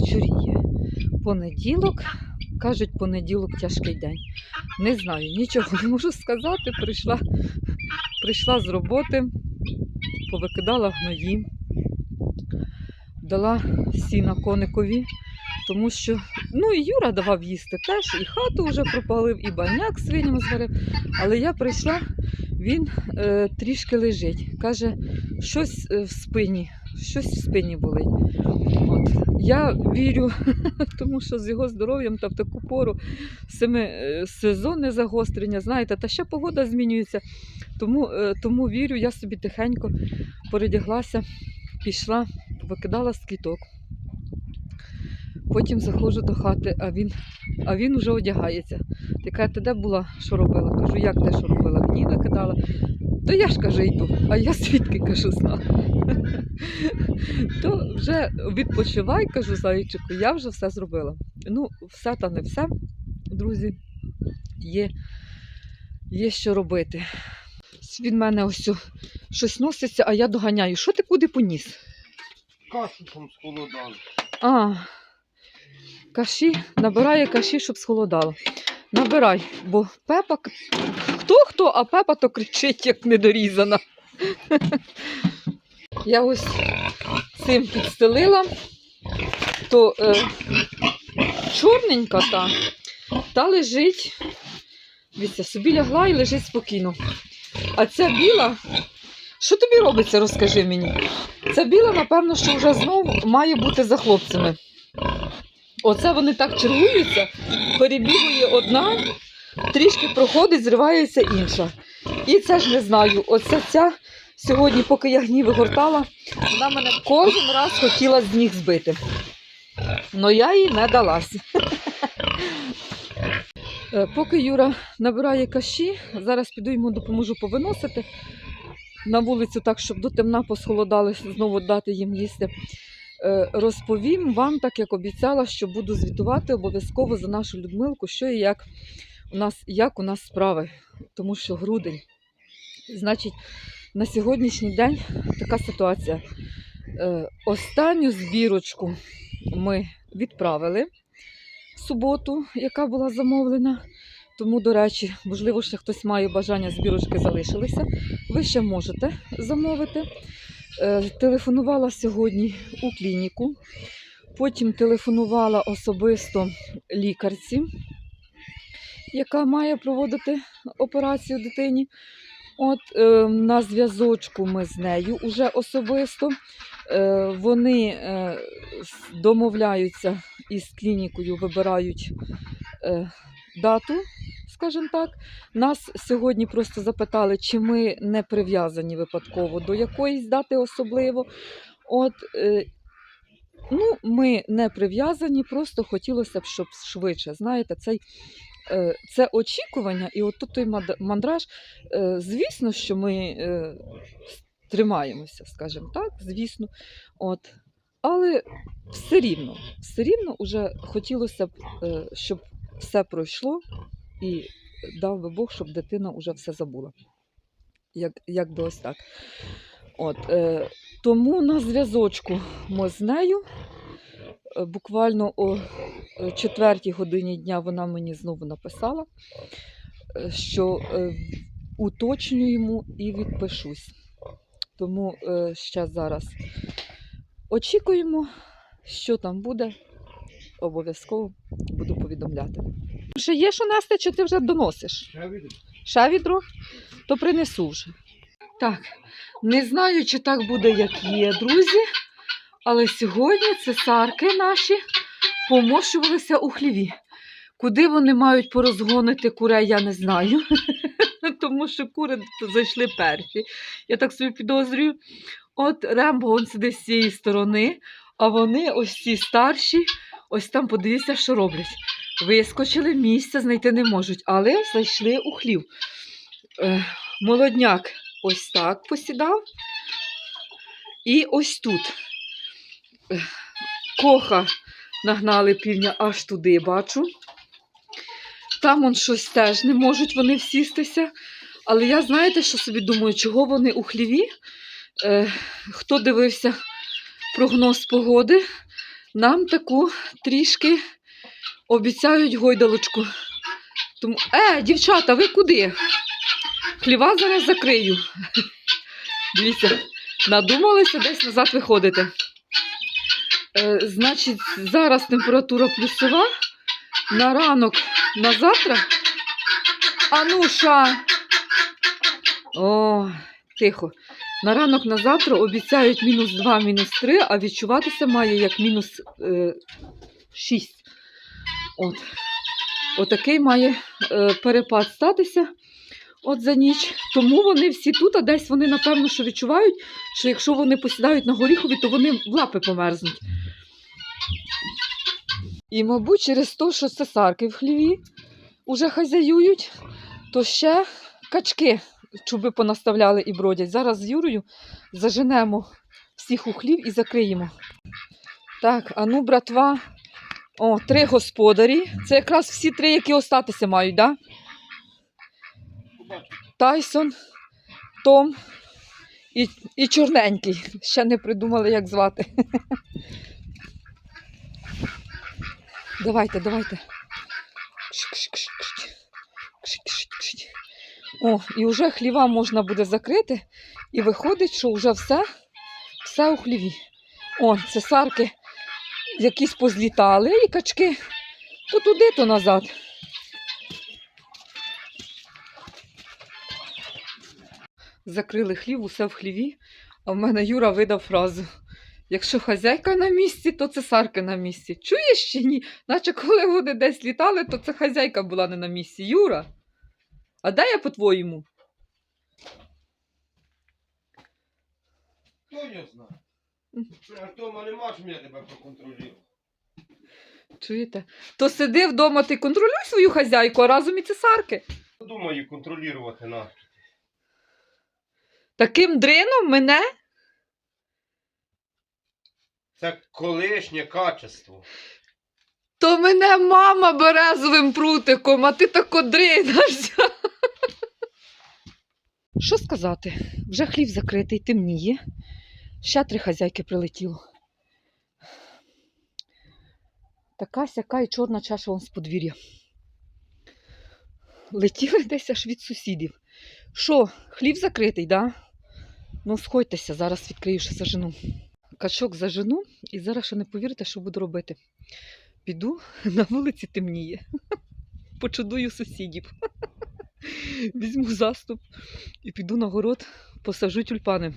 вечоріє. Понеділок, кажуть, понеділок тяжкий день. Не знаю, нічого не можу сказати. Прийшла, прийшла з роботи, повикидала гної, дала сіна коникові, тому що ну і Юра давав їсти теж, і хату вже пропалив, і баняк свиням зварив. Але я прийшла, він е, трішки лежить. Каже, щось е, в спині, щось в спині болить. От. Я вірю, тому що з його здоров'ям та в таку пору семи, е, сезонне загострення, знаєте, та ще погода змінюється. Тому, е, тому вірю, я собі тихенько передяглася, пішла, викидала з квіток. Потім заходжу до хати, а він, а він вже одягається. Ти каже, ти де була, що робила? Кажу, як де що робила? Гні викидала. То я ж каже, йду, а я звідки кажу, знаю. То вже відпочивай, кажу зайчику, я вже все зробила. Ну, все та не все, друзі, є, є що робити. Він мене ось щось носиться, а я доганяю. Що ти куди поніс? Кашу там з холодами. А, каші, набирає каші, щоб схолодало. Набирай, бо пепа. Хто хто, а пепа то кричить, як недорізана. Я ось цим підстелила, то е, чорненька та, та лежить. Дивіться, собі лягла і лежить спокійно. А ця біла, що тобі робиться, розкажи мені. Ця біла, напевно, що вже знов має бути за хлопцями. Оце вони так чергуються, перебігує одна, трішки проходить, зривається інша. І це ж не знаю. Оце ця сьогодні, поки я гніви гортала, вона мене кожен раз хотіла з ніг збити. Но я їй не далась. Е, Поки Юра набирає каші, зараз піду йому допоможу повиносити на вулицю так, щоб до темна посхолодали, знову дати їм їсти. Е, Розповім вам, так як обіцяла, що буду звітувати обов'язково за нашу Людмилку, що і як у нас, як у нас справи, тому що грудень. Значить, на сьогоднішній день така ситуація. Е, Останню збірочку ми відправили в суботу, яка була замовлена. Тому, до речі, можливо, ще хтось має бажання збірочки залишилися. Ви ще можете замовити. Е, Телефонувала сьогодні у клініку, потім телефонувала особисто лікарці, яка має проводити операцію дитині. От е, на зв'язочку ми з нею уже особисто. Е, вони е, домовляються із клінікою, вибирають е, дату, скажімо так. Нас сьогодні просто запитали, чи ми не прив'язані випадково до якоїсь дати особливо. От, е, ну, ми не прив'язані, просто хотілося б, щоб швидше. Знаєте, цей, це очікування, і от тут той мандраж. Е, звісно, що ми е, тримаємося, скажімо так, звісно. От. Але все рівно, все рівно вже хотілося б, е, щоб все пройшло і дав би Бог, щоб дитина вже все забула. Як, як би ось так. От, е, тому на зв'язочку ми з нею. Е, Буквально о е, четвертій годині дня вона мені знову написала, е, що е, уточнюємо і відпишусь. Тому ще зараз очікуємо, що там буде. Обов'язково буду повідомляти. Ще є що нести, чи ти вже доносиш? Я видиш? Ще відро? То принесу вже. Так, не знаю, чи так буде, як є, друзі. Але сьогодні цесарки наші помощувалися у хліві. Куди вони мають порозгонити курей, я не знаю. Тому що кури зайшли перші. Я так собі підозрюю. От Рембо сидить з цієї сторони, а вони, ось ці старші, ось там подивіться, що роблять. Вискочили, місця знайти не можуть, але зайшли у хлів. Е, молодняк ось так посідав. І ось тут. Е, коха нагнали півня аж туди, бачу. Там он щось теж не можуть вони всістися. Але я знаєте, що собі думаю, чого вони у хліві? Е, хто дивився прогноз погоди, нам таку трішки обіцяють гойдалочку. Тому, е, дівчата, ви куди? Хліва зараз закрию. Дивіться, надумалися десь назад виходити. Е, значить, зараз температура плюсова. На ранок, на завтра. Ануша. О, тихо. На ранок на завтра обіцяють мінус 2, мінус 3, а відчуватися має як мінус е, 6. От. Отакий має е, перепад статися от за ніч. Тому вони всі тут, а десь вони, напевно, що відчувають, що якщо вони посідають на горіхові, то вони в лапи померзнуть. І, мабуть, через те, що цесарки в хліві уже хазяюють, то ще качки чуби понаставляли і бродять. Зараз з Юрою заженемо всіх у хлів і закриємо. Так, а ну, братва, о, три господарі. Це якраз всі три, які остатися мають? Да? Тайсон, Том і, і чорненький. Ще не придумали, як звати. Давайте, давайте. О, і вже хліва можна буде закрити, і виходить, що вже все, все у хліві. О, цесарки якісь позлітали, і качки то туди, то назад. Закрили хлів, усе в хліві, а в мене Юра видав фразу. Якщо хазяйка на місці, то цесарки на місці. Чуєш чи ні? Наче коли вони десь літали, то це хазяйка була не на місці. Юра. А де я по-твоєму? Хто я знаю? Артема нема, щоб я тебе проконтролював. Чуєте? То сиди вдома, ти контролюй свою хазяйку, а разом і цесарки. Думаю, контролювати на. Таким дрином мене? Це колишнє качество. То мене мама березовим прутиком, а ти тако дринашся. Що сказати? Вже хлів закритий, темніє. Ще три хазяйки прилетіло. Така сяка і чорна чаша вон з подвір'я. Летіли десь аж від сусідів. Що, хлів закритий, да? Ну, сходьтеся, зараз відкрию ще зажену. Качок зажену і зараз ще не повірите, що буду робити. Піду на вулиці темніє. Почудую сусідів. Візьму заступ і піду на город, посаджу тюльпани.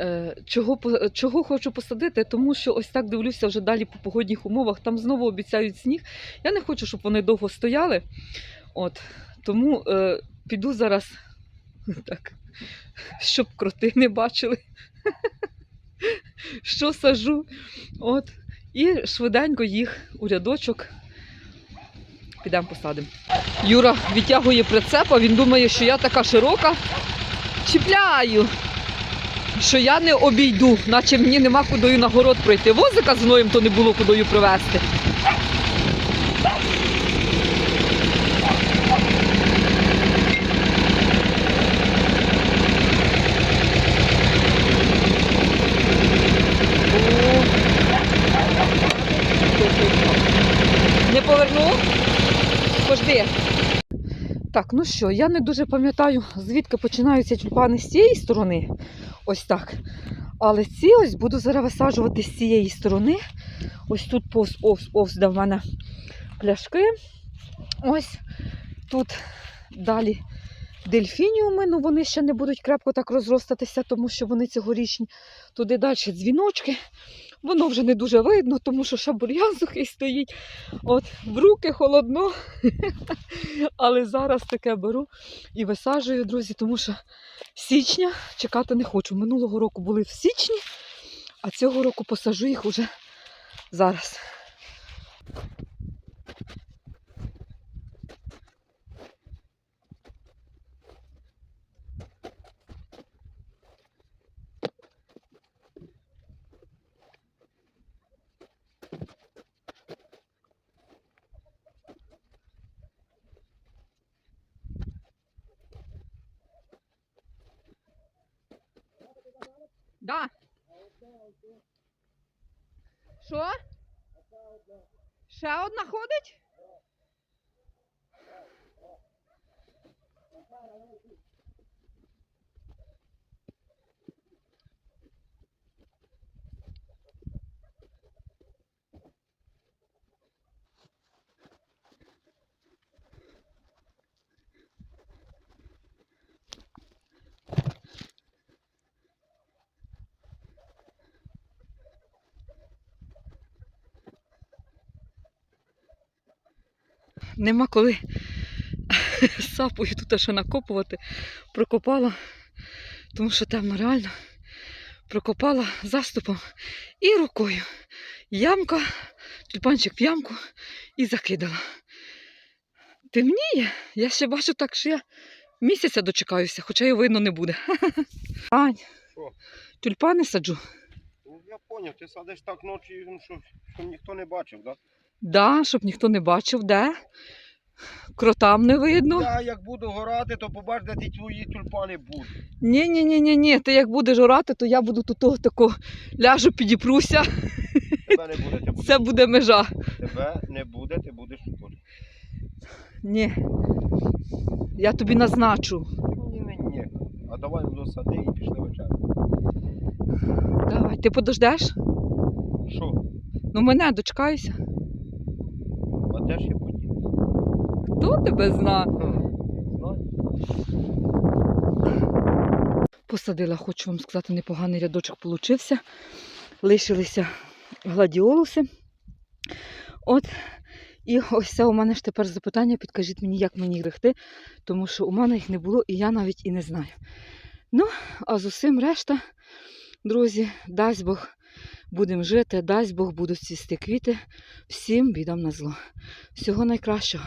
Е, Чого, чого хочу посадити? Тому що ось так дивлюся вже далі по погодних умовах. Там знову обіцяють сніг. Я не хочу, щоб вони довго стояли. От, тому е, піду зараз так, щоб кроти не бачили, що сажу. От, і швиденько їх у рядочок підемо посадимо. Юра відтягує прицепа, він думає, що я така широка. Чіпляю, що я не обійду, наче мені нема кудою на город пройти. Возика з гноєм то не було кудою привезти. Так, ну що, я не дуже пам'ятаю, звідки починаються тюльпани з цієї сторони. Ось так. Але ці ось буду зараз висаджувати з цієї сторони. Ось тут повз, повз, повз де в мене пляшки. Ось тут далі дельфініуми, ну вони ще не будуть крепко так розростатися, тому що вони цьогорічні. Туди далі дзвіночки. Воно вже не дуже видно, тому що ще сухий стоїть. От, в руки холодно. Але зараз таке беру і висаджую, друзі, тому що січня чекати не хочу. Минулого року були в січні, а цього року посажу їх уже зараз. Да. Що? Ще одна ходить? Нема коли сапою тут ще накопувати. Прокопала, тому що темно реально. Прокопала заступом і рукою. Ямка, тюльпанчик в ямку і закидала. Темніє, я ще бачу так, що я місяця дочекаюся, хоча його видно не буде. Ань, Що? тюльпани саджу. Ну, я поняв, ти садиш так ночі, ну, щоб, щоб ніхто не бачив, так? Да, щоб ніхто не бачив, де. Кротам не видно. Я як буду горати, то побач, де ті твої тюльпани будуть. Ні, ні, ні, ні, ні. Ти як будеш орати, то я буду тут тако ляжу, підіпруся. Тебе не буде, ти будеш. Це буде межа. Тебе не буде, ти будеш тут. Ні. Я тобі назначу. Ні, ні, ні. А давай до сади і пішли вечеряти. Давай, ти подождеш? Що? Ну мене дочекаюся. Де ж я подію? Хто тебе зна? Знаю. Посадила, хочу вам сказати, непоганий рядочок получився. Лишилися гладіолуси. От. І ось це у мене ж тепер запитання. Підкажіть мені, як мені їх рихти, тому що у мене їх не було і я навіть і не знаю. Ну, а з усім решта, друзі, дасть Бог, будемо жити, дасть Бог, будуть цвісти квіти. Всім бідам на зло. Всього найкращого.